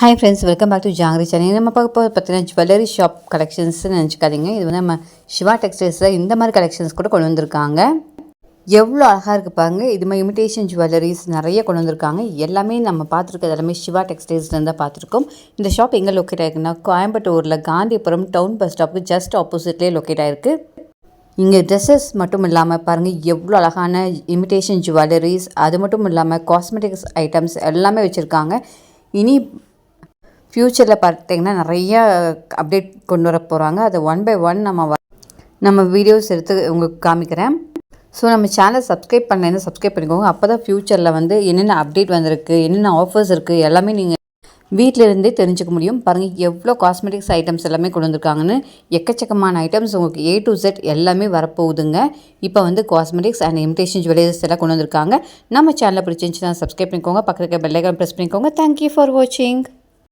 Hi friends welcome back to Jangiri channel நம்ம பார்க்க போகிறது பார்த்தீங்கன்னா ஜுவல்லரி ஷாப் கலெக்ஷன்ஸ்னு நினச்சிக்காதீங்க. இது வந்து நம்ம சிவா டெக்ஸ்டைல்ஸில் இந்த மாதிரி கலெக்ஷன்ஸ் கூட கொண்டு வந்திருக்காங்க. எவ்வளோ அழகாக இருக்குது பாருங்க. இது மாதிரி இமிட்டேஷன் ஜுவல்லரிஸ் நிறைய கொண்டு வந்திருக்காங்க. எல்லாமே நம்ம பார்த்துருக்கிறது எல்லாமே சிவா டெக்ஸ்டைல்ஸ்லேருந்து தான் பார்த்துருக்கோம். இந்த ஷாப் எங்கே லொக்கேட் ஆகிருக்குன்னா கோயம்புத்தூரில் காந்திபுரம் டவுன் பஸ் ஸ்டாப்புக்கு ஜஸ்ட் ஆப்போசிட்லேயே லொக்கேட் ஆகிருக்கு இங்கே ட்ரெஸ்ஸஸ் மட்டும் இல்லாமல் பாருங்கள் எவ்வளோ அழகான இமிட்டேஷன் ஜுவல்லரிஸ் அது மட்டும் இல்லாமல் காஸ்மெட்டிக்ஸ் ஐட்டம்ஸ் எல்லாமே வச்சுருக்காங்க. இனி ஃப்யூச்சரில் பார்த்தீங்கன்னா நிறையா அப்டேட் கொண்டு வர போகிறாங்க அதை ஒன் பை ஒன் நம்ம வ- நம்ம வீடியோஸ் எடுத்து உங்களுக்கு காமிக்கிறேன். ஸோ நம்ம சேனலை சப்ஸ்கிரைப் பண்ணலைன்னா சப்ஸ்கிரைப் பண்ணிக்கோங்க. அப்போ தான் ஃப்யூச்சரில் வந்து என்னென்ன அப்டேட் வந்திருக்கு என்னென்ன ஆஃபர்ஸ் இருக்குது எல்லாமே நீங்கள் வீட்டிலிருந்தே தெரிஞ்சுக்க முடியும். பாருங்கள் எவ்வளோ காஸ்மெட்டிக்ஸ் ஐட்டம்ஸ் எல்லாமே கொண்டு வந்திருக்காங்கன்னு எக்கச்சக்கமான ஐட்டம்ஸ் உங்களுக்கு ஏ டு செட் எல்லாமே வரப்போகுதுங்க. இப்போ வந்து காஸ்மெட்டிக்ஸ் அண்ட் இமிடேஷன் ஜுவல்லரிஸ் எல்லாம் கொண்டு வந்திருக்காங்க. நம்ம சேனலை பிடிச்சிருந்துச்சுன்னா சப்ஸ்கிரைப் பண்ணிக்கோங்க. பக்கத்தில் இருக்க ப்ரெஸ் பண்ணிக்கோங்க. தேங்க்யூ ஃபார் வாட்சிங்